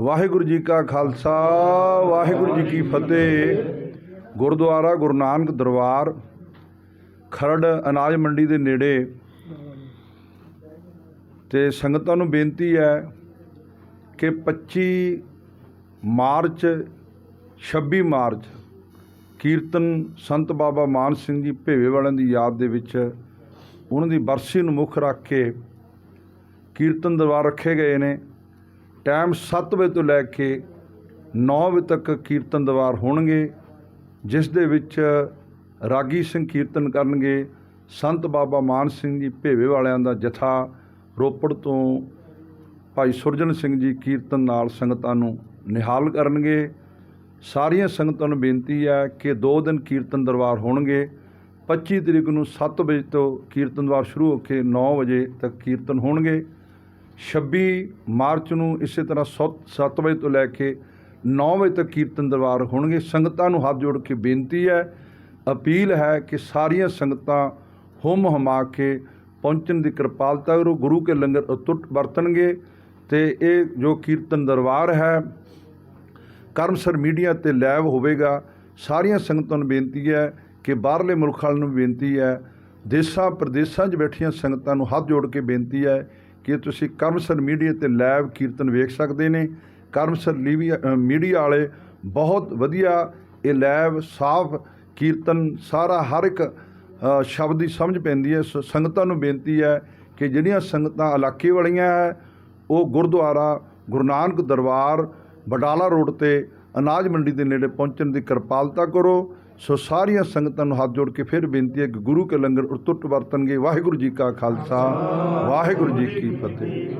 ਵਾਹਿਗੁਰੂ ਜੀ ਕਾ ਖਾਲਸਾ, ਵਾਹਿਗੁਰੂ ਜੀ ਕੀ ਫਤਿਹ। ਗੁਰਦੁਆਰਾ ਗੁਰੂ ਨਾਨਕ ਦਰਬਾਰ, ਖਰੜ ਅਨਾਜ ਮੰਡੀ ਦੇ ਨੇੜੇ। ਤੇ ਸੰਗਤਾਂ ਨੂੰ ਬੇਨਤੀ ਹੈ ਕਿ 25 ਮਾਰਚ 26 ਮਾਰਚ ਕੀਰਤਨ ਸੰਤ ਬਾਬਾ ਮਾਨ ਸਿੰਘ ਜੀ ਭੇਵੇ ਵਾਲਿਆਂ ਦੀ ਯਾਦ ਦੇ ਵਿੱਚ ਉਹਨਾਂ ਦੀ ਬਰਸੀ ਨੂੰ ਮੁੱਖ ਰੱਖ ਕੇ ਕੀਰਤਨ ਦਰਬਾਰ ਰੱਖੇ ਗਏ ਨੇ। ਟਾਈਮ 7 ਵਜੇ ਤੋਂ ਲੈ ਕੇ 9 ਵਜੇ ਤੱਕ ਕੀਰਤਨ ਦਰਬਾਰ ਹੋਣਗੇ, ਜਿਸ ਦੇ ਵਿੱਚ ਰਾਗੀ ਸਿੰਘ ਕੀਰਤਨ ਕਰਨਗੇ, ਸੰਤ ਬਾਬਾ ਮਾਨ ਸਿੰਘ ਜੀ ਭੇਵੇ ਵਾਲਿਆਂ ਦਾ ਜਥਾ, ਰੋਪੜ ਤੋਂ ਭਾਈ ਸੁਰਜਨ ਸਿੰਘ ਜੀ ਕੀਰਤਨ ਨਾਲ ਸੰਗਤਾਂ ਨੂੰ ਨਿਹਾਲ ਕਰਨਗੇ। ਸਾਰੀਆਂ ਸੰਗਤਾਂ ਨੂੰ ਬੇਨਤੀ ਹੈ ਕਿ ਦੋ ਦਿਨ ਕੀਰਤਨ ਦਰਬਾਰ ਹੋਣਗੇ। 25 ਤਰੀਕ ਨੂੰ 7 ਵਜੇ ਤੋਂ ਕੀਰਤਨ ਦਰਬਾਰ ਸ਼ੁਰੂ ਹੋ ਕੇ 9 ਵਜੇ ਤੱਕ ਕੀਰਤਨ ਹੋਣਗੇ। 26 ਮਾਰਚ ਨੂੰ ਇਸੇ ਤਰ੍ਹਾਂ 7 ਵਜੇ ਤੋਂ ਲੈ ਕੇ 9 ਵਜੇ ਤੱਕ ਕੀਰਤਨ ਦਰਬਾਰ ਹੋਣਗੇ। ਸੰਗਤਾਂ ਨੂੰ ਹੱਥ ਜੋੜ ਕੇ ਬੇਨਤੀ ਹੈ, ਅਪੀਲ ਹੈ ਕਿ ਸਾਰੀਆਂ ਸੰਗਤਾਂ ਹੁਮ ਹਮਾ ਕੇ ਪਹੁੰਚਣ ਦੀ ਕਿਰਪਾਲਤਾ ਕਰੋ। ਗੁਰੂ ਕੇ ਲੰਗਰ ਅਤੁੱਟ ਵਰਤਣਗੇ ਤੇ ਇਹ ਜੋ ਕੀਰਤਨ ਦਰਬਾਰ ਹੈ, ਕਰਮਸਰ ਮੀਡੀਆ ਤੇ ਲਾਈਵ ਹੋਵੇਗਾ। ਸਾਰੀਆਂ ਸੰਗਤਾਂ ਨੂੰ ਬੇਨਤੀ ਹੈ ਕਿ ਬਾਹਰਲੇ ਮੁਲਕ ਵਾਲਿਆਂ ਨੂੰ ਬੇਨਤੀ ਹੈ ਦੇਸ਼ਾਂ ਪ੍ਰਦੇਸ਼ਾਂ 'ਚ ਬੈਠੀਆਂ ਸੰਗਤਾਂ ਨੂੰ ਹੱਥ ਜੋੜ ਕੇ ਬੇਨਤੀ ਹੈ ਕਿ ਤੁਸੀਂ ਕਰਮਸਰ ਮੀਡੀਆ ਤੇ ਲਾਈਵ ਕੀਰਤਨ ਵੇਖ ਸਕਦੇ ਨੇ। ਕਰਮਸਰ ਲੀਵੀ- ਮੀਡੀਆ ਵਾਲੇ ਬਹੁਤ ਵਧੀਆ ਇਹ ਲਾਈਵ ਸਾਫ਼ ਕੀਰਤਨ ਸਾਰਾ ਹਰ ਇੱਕ ਸ਼ਬਦ ਦੀ ਸਮਝ ਪੈਂਦੀ ਹੈ। ਸੋ, ਸੰਗਤਾਂ ਨੂੰ ਬੇਨਤੀ ਹੈ ਕਿ ਜਿਹੜੀਆਂ ਸੰਗਤਾਂ ਇਲਾਕੇ ਵਾਲੀਆਂ ਹੈ, ਉਹ ਗੁਰਦੁਆਰਾ, ਗੁਰੂ ਨਾਨਕ ਦਰਬਾਰ ਬਟਾਲਾ ਰੋਡ ਤੇ ਅਨਾਜ ਮੰਡੀ ਦੇ ਨੇੜੇ ਪਹੁੰਚਣ ਦੀ ਕਿਰਪਾਲਤਾ ਕਰੋ। ਸੋ ਸਾਰੀਆਂ ਸੰਗਤਾਂ ਨੂੰ ਹੱਥ ਜੋੜ ਕੇ ਫਿਰ ਬੇਨਤੀ ਹੈ ਕਿ ਗੁਰੂ ਕੇ ਲੰਗਰ ਉਤੁੱਟ ਵਰਤਣਗੇ। ਵਾਹਿਗੁਰੂ ਜੀ ਕਾ ਖਾਲਸਾ, ਵਾਹਿਗੁਰੂ ਜੀ ਕੀ ਫਤਿਹ।